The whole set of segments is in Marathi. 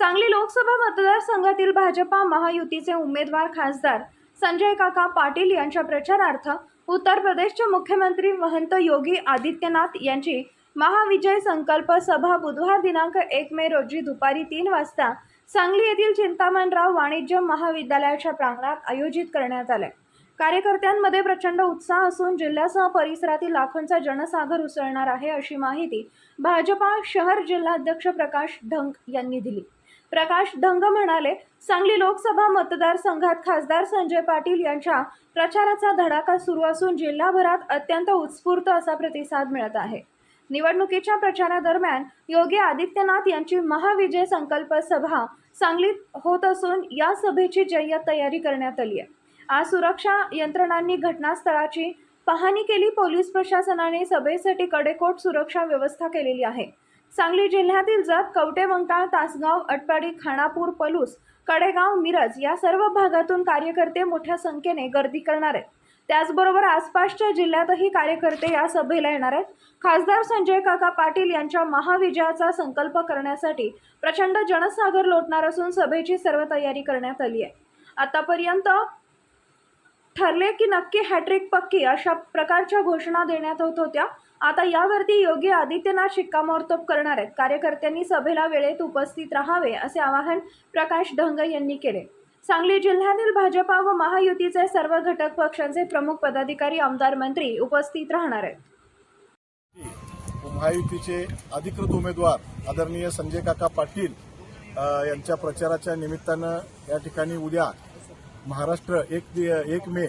सांगली लोकसभा मतदारसंघातील भाजपा महायुतीचे उमेदवार खासदार संजय काका पाटील यांच्या प्रचारार्थ उत्तर प्रदेशचे मुख्यमंत्री महंत योगी आदित्यनाथ यांची महाविजय संकल्प सभा बुधवार दिनांक एक मे रोजी दुपारी तीन वाजता सांगली येथील चिंतामणराव वाणिज्य महाविद्यालयाच्या प्रांगणात आयोजित करण्यात आले. कार्यकर्त्यांमध्ये प्रचंड उत्साह असून जिल्ह्यासह परिसरातील लाखोंचा जनसागर उसळणार आहे अशी माहिती भाजपा शहर जिल्हाध्यक्ष प्रकाश ढंग यांनी दिली. प्रकाश ढंग म्हणाले सांगली लोकसभा मतदारसंघात खासदार संजय पाटील यांच्या प्रचाराचा धडाका सुरू असून जिल्हाभरात अत्यंत उत्स्फूर्त असा प्रतिसाद मिळत आहे. निवडणुकीच्या प्रचारादरम्यान योगी आदित्यनाथ यांची महाविजय संकल्प सभा सांगलीत होत असून या सभेची जय्यत तयारी करण्यात आली आहे. आज सुरक्षा यंत्रणांनी घटनास्थळाची पाहणी केली. पोलीस प्रशासनाने सभेसाठी कडेकोट सुरक्षा व्यवस्था केलेली आहे. सांगली जिल्ह्यातील जत कवटेमंकाळ तासगाव अटपाडी खानापूर पलूस कडेगाव मिरज या सर्व भागातून कार्यकर्ते मोठ्या संख्येने गर्दी करणार आहेत. त्याचबरोबर आसपासच्या जिल्ह्यातही कार्यकर्ते या सभेला येणार आहेत. खासदार संजय काका पाटील यांच्या महाविजयाचा संकल्प करण्यासाठी प्रचंड जनसागर लोटणार असून सभेची सर्व तयारी करण्यात आली आहे. आतापर्यंत ठरले की नक्की हॅट्रिक पक्की अशा प्रकारच्या घोषणा देण्यात होत होत्या. आता यावरती योगी आदित्यनाथ शिक्कामोर्तब करणार आहेत. कार्यकर्त्यांनी सभेला वेळेत उपस्थित राहावे असे आवाहन प्रकाश ढंग यांनी केले. सांगली जिल्ह्यातील भाजपा व महायुतीचे सर्व घटक पक्षांचे प्रमुख पदाधिकारी आमदार मंत्री उपस्थित राहणार आहेत. महायुतीचे अधिकृत उमेदवार आदरणीय संजय काका पाटील यांच्या प्रचाराच्या निमित्तानं या ठिकाणी उद्या महाराष्ट्र एक दि- एक मे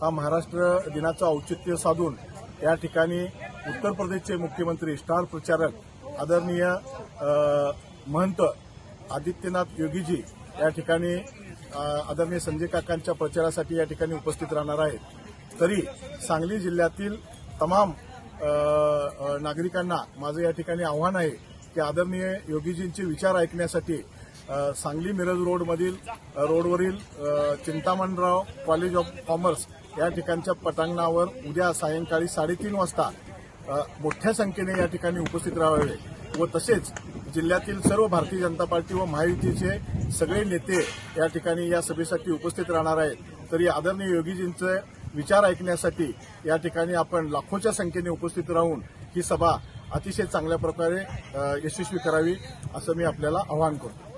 हा महाराष्ट्र दिनाचं औचित्य साधून या ठिकाणी उत्तर प्रदेशचे मुख्यमंत्री स्टार प्रचारक आदरणीय महंत आदित्यनाथ योगीजी या ठिकाणी आदरणीय संजय काकांच्या प्रचारासाठी या ठिकाणी उपस्थित राहणार आहेत. तरी सांगली जिल्ह्यातील तमाम नागरिकांना माझं या ठिकाणी आव्हान आहे की आदरणीय योगीजींचे विचार ऐकण्यासाठी सांगली मिरज रोडमधील रोडवरील चिंतामणराव कॉलेज ऑफ कॉमर्स या ठिकाणच्या पटांगणावर उद्या सायंकाळी साडेतीन वाजता मोठ्या संख्येने या ठिकाणी उपस्थित राहावे व तसेच जिल्ह्यातील सर्व भारतीय जनता पार्टी व महायुतीचे सगळे नेते या ठिकाणी या सभेसाठी उपस्थित राहणार आहेत. तरी आदरणीय योगीजींचे विचार ऐकण्यासाठी या ठिकाणी आपण लाखोच्या संख्येने उपस्थित राहून ही सभा अतिशय चांगल्या प्रकारे यशस्वी करावी असं मी आपल्याला आवाहन करतो.